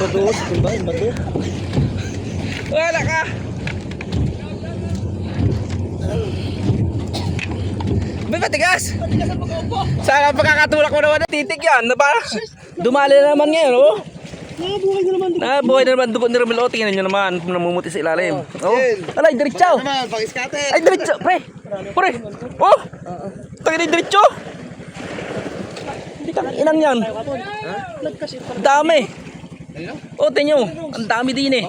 Bato, diba? Bato. Wala ka! May matigas! Sana pagkakatulak mo naman ng titik yan. Na para dumali na naman ngayon, oh. Nakabuhay na naman. Na, buhay na naman dugo ni Romel. Oh, tingnan nyo naman. Namumuti sa ilalim. Oh. Alay, diretso. Naman, pang-scatter. Ay, diretso. Pre. Pre. Oh. Tangin na diretso. Hindi kang inang yan. Dami. Oh, tingnan nyo. Ang dami din eh.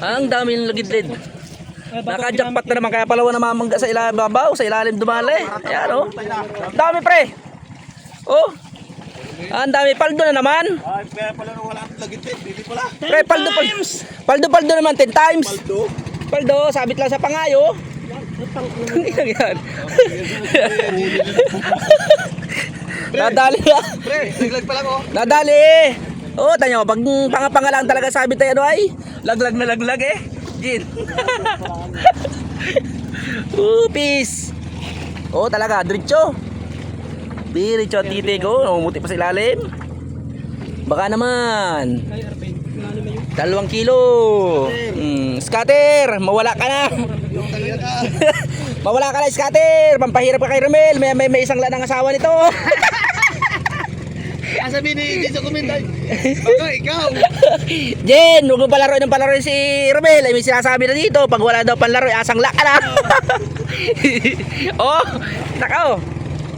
Ah, Ang dami ng lagidlid. Naka-jackpot na naman kaya palawa namamangga sa ilalim babaw, sa ilalim dumali. Ayan oh. Dami pre. Oh. Ah, Ang dami paldo na naman. Ay, kaya pala nung wala ang lagit eh. Hindi pala. Pre, paldo paldo. Paldo paldo naman 10 times. Paldo. Paldo, sabit lang sa pangayo. Hindi lang yan. Nadali. Pre, naglag pa lang oh. Nadali. Oh, tanyo, pag pangapanga lang talaga sabit tayo ano ay, laglag na laglag eh. Gin. oh, peace. Oh, talaga, diretso. Diretso ang titik ko, namumuti pa sa ilalim. Baka naman. Dalawang kilo. Hmm, scatter, mawala ka na. Mawala ka na, scatter. Pampahirap ka kay Romel. May, may, may isang ladang asawa nito. Ah, sabi ni Dito Kuminday. Baka ikaw. Jen, huwag mo palaro ng palaro si Romel. Ay, may sinasabi na dito. Pag wala daw panlaro, asang laka na. oh, nakaw.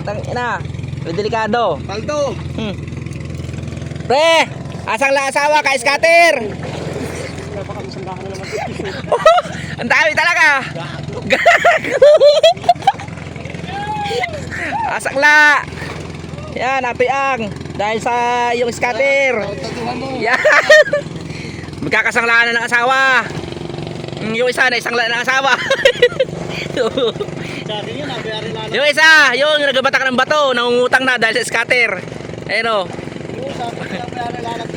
Tang ina. May delikado. Paldo. Hmm. Pre, asang la asawa ka, scatter. oh, ang dami talaga. Gago. asang la. Yan, apiang. Dahil sa yung scatter. Yan. Magkakasanglaan na ng asawa. Mm, Yung isa na isang ng asawa. Yung isa, yung nagabatak ng bato, nangungutang na dahil sa scatter. Ayun o. Na ng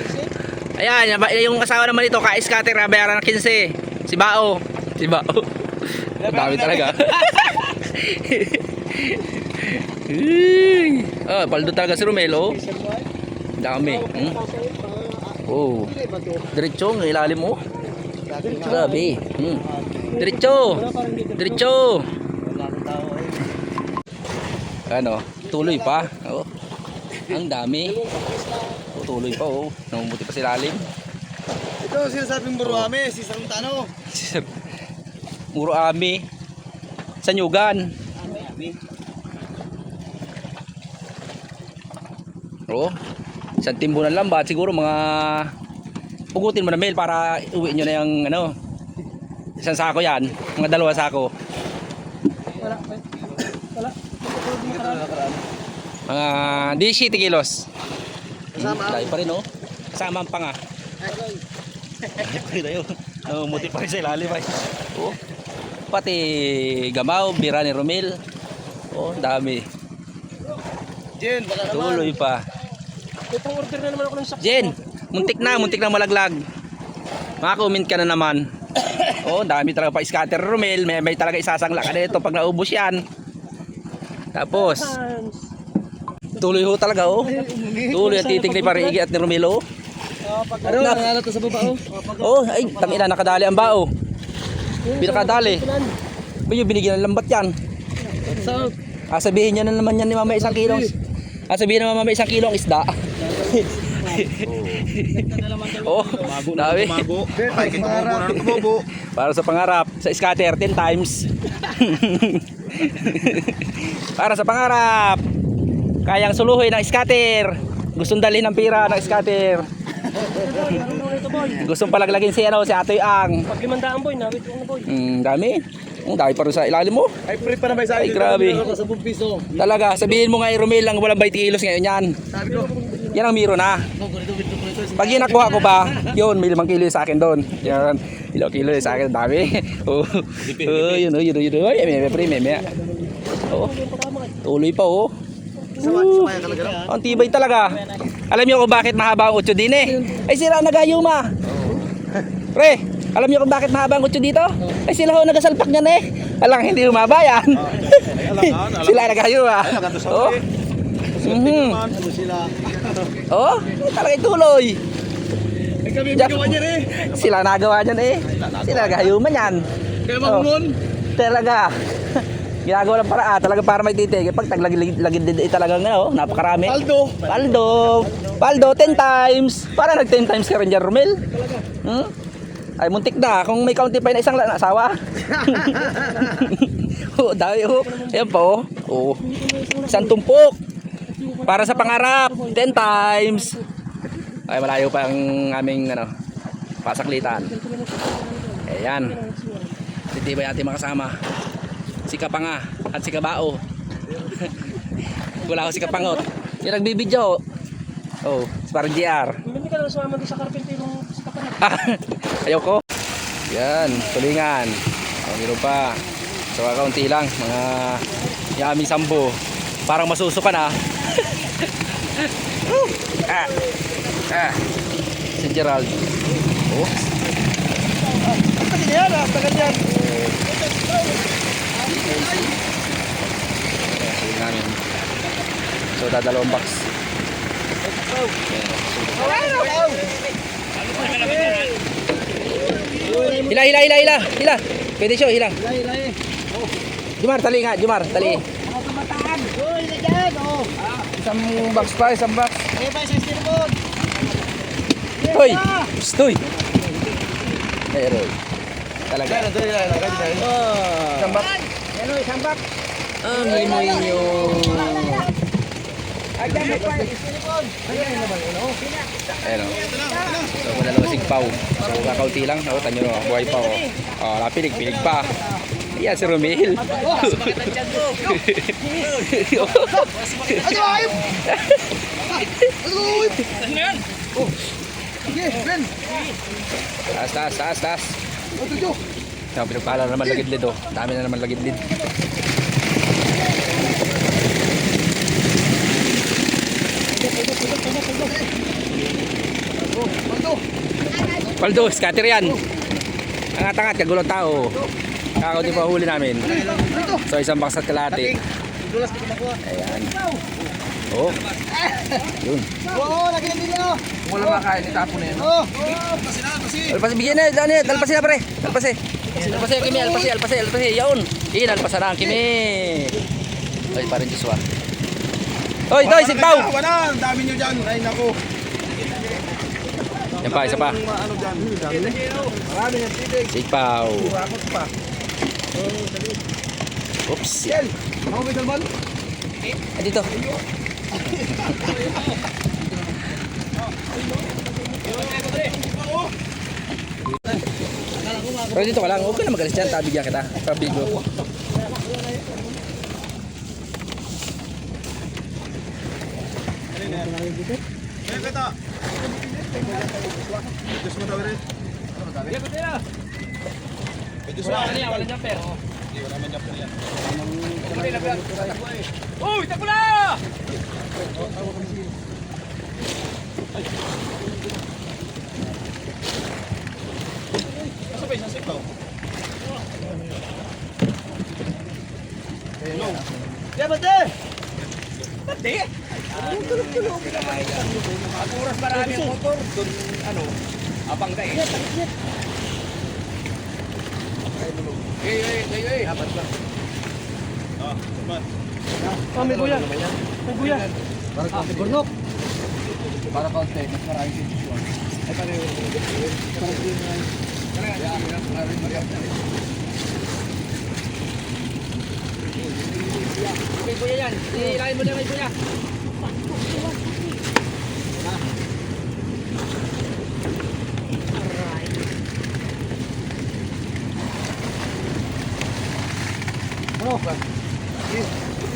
Ayan, yung- asawa naman ito, ka-scatter, nabayaran ng 15. Si Bao. Si Bao. Ang dami talaga. Oh, paldo talaga si Romelo. Dami. Hmm? Oh. Diretso, ang ilalim mo. Grabe. Hmm. Diretso. Diretso. Ano? Tuloy pa. Oh. Ang dami. Oh, tuloy pa oh. Namumuti pa si lalim. Ito sinasabing buruame, si Santano. Muro ami. Sa Oo. Isang timbo na lambat. Siguro mga... Pugutin mo na mail para uwi nyo na yung ano. Isang sako yan. Mga dalawa sako. Mga di 7 kilos. Kasama Hmm, pa rin oh. Kasama ang panga. Rin tayo. Namumuti pa rin sa ilalim ay. Oh. Pati gamaw, bira ni Romel. Oh, dami. Jen, baka naman. Tuloy pa. Itong order na naman ako ng sakto. Jen, muntik na, muntik na malaglag. Maka-comment ka na naman. Oh, dami talaga pa scatter Romel. May, may talaga isasangla ka dito pag naubos yan. Tapos, tuloy ho talaga oh. Tuloy ang titig ni Parigi at ni Romelo. Ano, nangalat to sa baba oh. Oh, ay, tangina nakadali ang bao. Pinakadali. Ba yung binigyan ng lambat yan? Sa Ah, sabihin niya na naman yan ni mama isang kilong. Ah, sabihin na mama isang kilong isda. oh, dami. Jen, ay mo na tumobo. Para sa pangarap, sa scatter 10 times. Para sa pangarap, kayang suluhin ng scatter. Gustong dalhin ng pira ng scatter. Gustong palaglagin si ano, si Atoy Ang. Pag limandaan boy, nawit ko na boy. Mm, dami. Ang dami pa rin sa ilalim mo. Ay, free pa na ba sa Ay, grabe. Sa 10 piso. Talaga, sabihin mo nga Romel lang walang 20 kilos ngayon yan. Sabi ko, Yan ang miro na. Pag yun nakuha ko pa, yun, may limang kilo sa akin doon. Yan, ilang kilo sa akin, dami. Oo, oh, yun, oh, yun, oh, yun, oh, may, may, pre, may, may. Oo, tuloy pa, oh. Talaga. no? Ang tibay talaga. Alam niyo kung bakit mahaba ang 8 din eh? Ay sila nagayuma. Pre, alam niyo kung bakit mahaba ang 8 dito? Ay sila ho nagasalpak niyan eh. Alang hindi humaba yan. sila nagayuma. Oh. Mhm. Ano sila? Oh, talaga tuloy. Ay kami Diyan. gawa niya eh. Sila nagawa dyan eh. Sila nagahayuman yan. Kaya Oh. mamungon. Talaga. Ginagawa ng paraan. Talaga para may titig. Pag taglagid din eh, talagang ano, napakarami. Aldo. Paldo. Paldo, 10 times. Para nag 10 times ka rin dyan, Romel. Hmm? Ay, muntik na. Kung may county pa na isang la- asawa. Oo, dami oh. Ayan po. Oh. Isang tumpok. Para sa pangarap. 10 times. Ay, malayo pa ang aming ano, pasaklitan. Ayan. Ba natin makasama? Si Kapanga at si Kabao. Wala ko si Kapangot. Yung nagbibidyo. Oh, si parang GR. Hindi ka lang sumama sa karpentero sa kapanan. Ayoko. Yan, tulingan. Oh, meron pa. So, kakaunti lang. Mga yami sambo. Parang masusukan ah. ah. Ah. Si Gerald. Oh. Kasi yan ah. Tagal yan. Ayan, namin. So, dadalawang box. Hila, hila, hila, hila, hila. Pwede siya, hila. Jumar, tali nga, Jumar, tali. Uy, na dyan. Oh. Isang box pa, isang box. Eh, pa isang stirpon. Hoy! Stoy! Eh, Roy. Talaga. Ito yan. Ah, Sambak. Ano, sambak. ang limoy nyo. Agyan mo pa. Stirpon. Ayan o. So, kung dalawa sigpaw. So, kakaunti lang. O, tanyo no, buhay pa o. O, napilig, pilig pa. Ayan, si Romel. Ay, ayop. Ayop. Sige, Ben. Taas, taas, taas, taas. O, tuyo. Pinagpala naman lagidlid o. Dami na naman lagidlid. Mando. Paldo, scatter yan. Angat-angat, kagulong tao. Kakaunti pa huli namin. So, isang box at kalahati. Ayan. Oh. Yun. Oo, lagi na dito. Wala makain, itapo na yun. Oh. Pasi na, pasi. Alpasi, bigyan na, daan na, alpasi na pre. Alpasi. Alpasi, kimi, alpasi, alpasi, alpasi. Yaon. Iyan, alpasa na, kimi. Ay, parang Joshua. Hoy, toy, sigpaw. Wala, ang dami nyo dyan. Ay, naku. Yan pa, isa pa. Ano dyan. Marami ng titig. Sigpaw. Kurakot pa. Oops. Kel, ako may dalban? Ah, dito. Pero dito ka lang, huwag ka na magalis dyan, tabigyan kita. Pabigo. Kaya kita. Diyos mo daw rin. Diyos mo. Wala dyan, pero. Uy, tako na! Kaya bate! Pati! Oras marami ang motor. Doon, ano, abang ka eh. Eh, eh, eh, eh. Apat lang. Ah, sabat. Oh, may buya. May buya. Ah, burnok. Para kaunti, mas marami din siya. Ay, pare. May kuya yan. Ilahin mo na may kuya.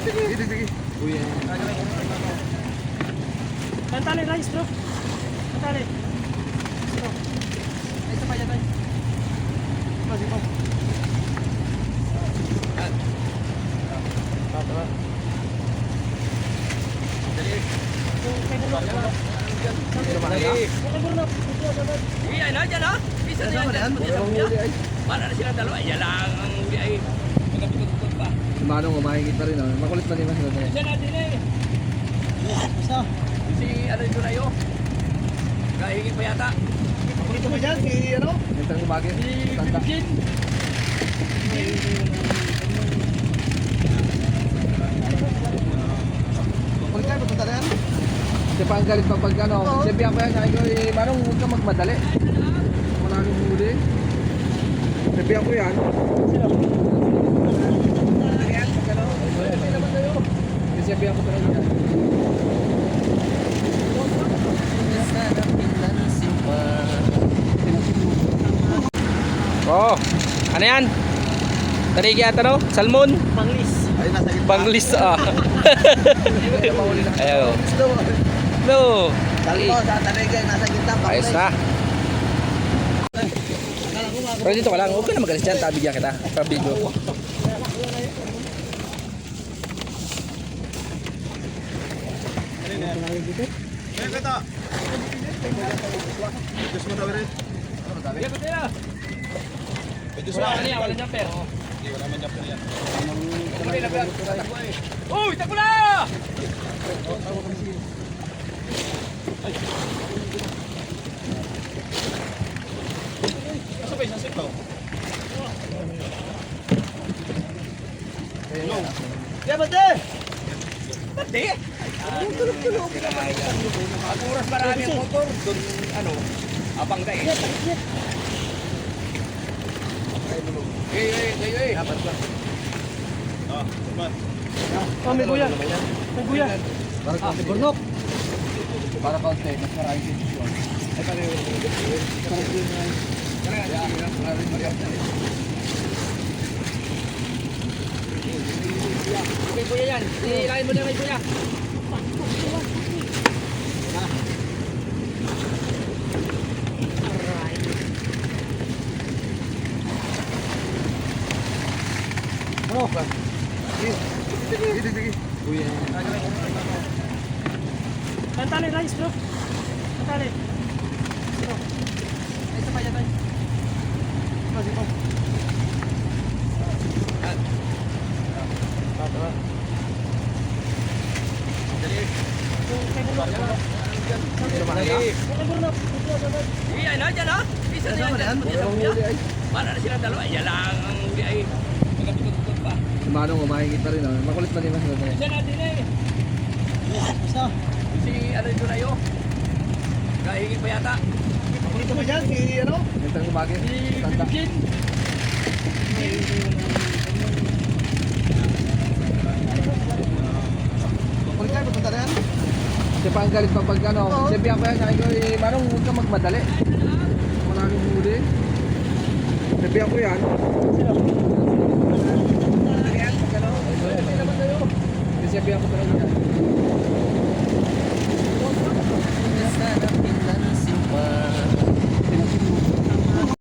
Sige, sige. Pantali, rice, bro. Pantali. Ay, sa paya tayo. Masih pa. Iya, na dyan ha. Isa na yan. Para na sila dalawa. Yan lang ang uli ay. Magkapikot-pikot pa. Si Manong umahingit pa rin. Oh. Makulit pa din mas doon. Isa natin eh. Isa. Si ano ito na yun. Kahingin pa yata. Dito mo dyan, si ano? Minsan gumagi. Tanda. Kulit tayo, papunta na yan. Kasi pa ang galit pag ano, sabihan ko yan, sabi ko, eh, manong huwag ka magmadali. Wala nang huli. Sabihan ko yan. Kasi sabihan ko talaga yan. Oh, ano yan? Tarigi ata no? Salmon? Panglis. Ay, nasa gitna. Banglis ah. Ayo. No. Talpo, sa taligay, nasa gitna. Ayos na. Pero dito ka lang, huwag ka na magalis dyan, tabi dyan kita. Sa video. Kaya kita. Diyos mo daw rin. Diyos Wala wala dyan, pero. Hindi, wala man po yan. Uy, tako na! Kasabay sa sitaw. Kaya ba te? Pati. Ang oras marami ang motor, doon ano, abang na eh. Eh, eh, eh, eh. Dapat ba? Ah, naman. Oh, may buya. Para kaunti. Para kaunti. Mas maraming desisyon. Ay, pare. May buya yan. Ilayin mo na may buya. Tantali, rice bro. Tantali. Isa pa yan tayo. Iya, na dyan ha. Isa na yan. Para na silang dalawa. Yan lang ang huli ay. Si Manong umahingit pa rin. Oh. Makulit pa naman sila. Diyan natin eh. Si ano ito na yun. Kahingin pa yata. Dito mo dyan, si ano? Minsan gumagi. Tanda. Kulit tayo, papunta na yan. Kasi pa ang galit pag ano, sabihan ko yan, sabi ko, eh, manong huwag ka magmadali. Wala nang huli. Sabihan ko yan. Kasi sabihan ko talaga